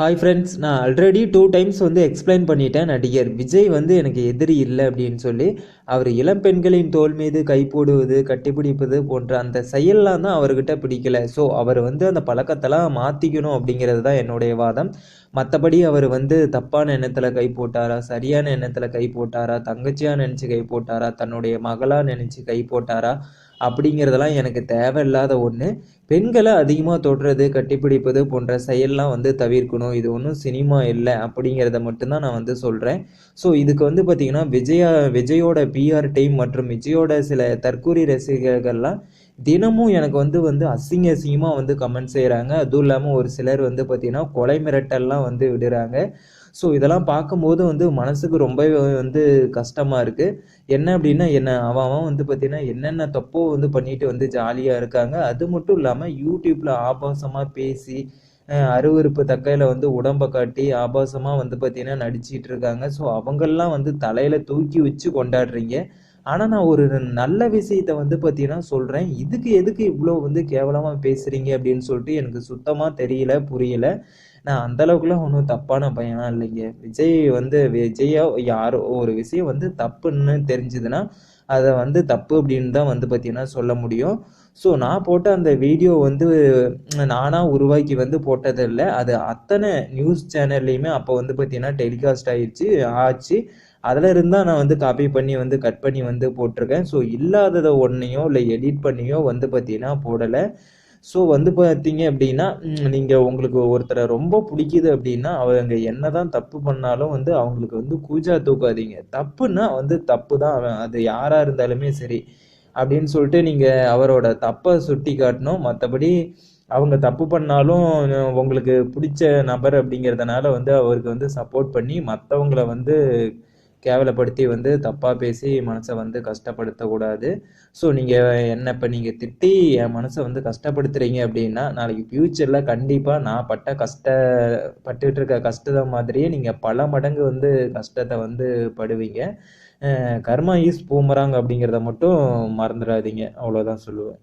Hi friends நான் already two times வந்து explain பண்ணிட்டேன். நடிகர் விஜய் வந்து எனக்கு எதிரி இல்லை அப்படின்னு சொல்லி அவர் இளம் பெண்களின் தோல் மீது கை போடுவது கட்டிப்பிடிப்பது போன்ற அந்த செயல்லாம் தான் அவர்கிட்ட பிடிக்கல. ஸோ அவர் வந்து அந்த பழக்கத்தெல்லாம் மாற்றிக்கணும் அப்படிங்கிறது தான் என்னுடைய வாதம். மற்றபடி அவர் வந்து தப்பான எண்ணத்தில் கை போட்டாரா சரியான எண்ணத்தில் கை போட்டாரா தங்கச்சியாக நினச்சி கை போட்டாரா தன்னுடைய மகளாக நினச்சி கை போட்டாரா அப்படிங்கிறதெல்லாம் எனக்கு தேவையில்லாத ஒன்று பெண்களை அதிகமாக தொடுறது கட்டிப்பிடிப்பது போன்ற செயல்லாம் வந்து தவிர்க்கணும். இது ஒன்றும் சினிமா இல்லை அப்படிங்கிறத மட்டும்தான் நான் வந்து சொல்கிறேன் ஸோ இதுக்கு வந்து பார்த்திங்கன்னா விஜயா விஜயோட பிஆர் டீம் மற்றும் விஜயோட சில தற்கூரி ரசிகர்கள்லாம் தினமும் எனக்கு வந்து வந்து அசிங்க அசிங்கமாக வந்து கமெண்ட் செய்கிறாங்க அதுவும் இல்லாமல் ஒரு சிலர் வந்து பார்த்திங்கன்னா கொலை மிரட்டல்லாம் வந்து விடுறாங்க. ஸோ இதெல்லாம் பார்க்கும்போது வந்து மனசுக்கு ரொம்பவே வந்து கஷ்டமாக இருக்குது என்ன அப்படின்னா என்ன அவன் அவன் வந்து பார்த்திங்கன்னா என்னென்ன தப்போ வந்து பண்ணிட்டு வந்து ஜாலியாக இருக்காங்க. அது மட்டும் இல்லாமல் யூடியூப்பில் ஆபாசமாக பேசி அருவறுப்பு தக்கையில் வந்து உடம்பை காட்டி ஆபாசமாக வந்து பார்த்திங்கன்னா நடிச்சிட்டு இருக்காங்க. ஸோ அவங்கெல்லாம் வந்து தலையில் தூக்கி வச்சு கொண்டாடுறீங்க. ஆனால் நான் ஒரு நல்ல விஷயத்த வந்து பார்த்தீங்கன்னா சொல்கிறேன் இதுக்கு எதுக்கு இவ்வளோ வந்து கேவலமாக பேசுகிறீங்க அப்படின்னு சொல்லிட்டு எனக்கு சுத்தமாக தெரியல புரியல. நான் அந்தளவுக்குலாம் ஒன்றும் தப்பான பையனாக இல்லைங்க. விஜய் வந்து விஜயோ யாரோ ஒரு விஷயம் வந்து தப்புன்னு தெரிஞ்சுதுன்னா அதை வந்து தப்பு அப்படின்னு தான் வந்து பார்த்தீங்கன்னா சொல்ல முடியும். ஸோ நான் போட்ட அந்த வீடியோ வந்து நானாக உருவாக்கி வந்து போட்டதில்லை அது அத்தனை நியூஸ் சேனல்லையுமே அப்போ வந்து பார்த்தீங்கன்னா டெலிகாஸ்ட் ஆயிடுச்சு ஆச்சு. அதில் இருந்தால் நான் வந்து காப்பி பண்ணி வந்து கட் பண்ணி வந்து போட்டிருக்கேன். ஸோ இல்லாததை ஒன்றையோ இல்லை எடிட் பண்ணியோ வந்து பார்த்தீங்கன்னா போடலை. ஸோ வந்து பார்த்தீங்க அப்படின்னா நீங்கள் உங்களுக்கு ஒருத்தரை ரொம்ப பிடிக்குது அப்படின்னா அவங்க என்ன தான் தப்பு பண்ணாலும் வந்து அவங்களுக்கு வந்து கூஜா தூக்காதீங்க. தப்புன்னா வந்து தப்பு தான் அவன் அது யாராக இருந்தாலுமே சரி அப்படின்னு சொல்லிட்டு நீங்கள் அவரோட தப்பை சுட்டி காட்டணும். மற்றபடி அவங்க தப்பு பண்ணாலும் உங்களுக்கு பிடிச்ச நபர் அப்படிங்கிறதுனால வந்து அவருக்கு வந்து சப்போர்ட் பண்ணி மற்றவங்கள வந்து கேவலப்படுத்தி வந்து தப்பாக பேசி மனசை வந்து கஷ்டப்படுத்தக்கூடாது. ஸோ நீங்கள் என்ன இப்போ நீங்கள் திட்டி என் மனசை வந்து கஷ்டப்படுத்துகிறீங்க அப்படின்னா நாளைக்கு ஃப்யூச்சரில் கண்டிப்பாக நான் பட்ட கஷ்டப்பட்டுட்டு இருக்க கஷ்டத்தை மாதிரியே நீங்கள் பல மடங்கு வந்து கஷ்டத்தை வந்து படுவீங்க. கர்மா ஈஸ் பூமராங்க அப்படிங்கிறத மட்டும் மறந்துடாதீங்க. அவ்வளோதான் சொல்லுவேன்.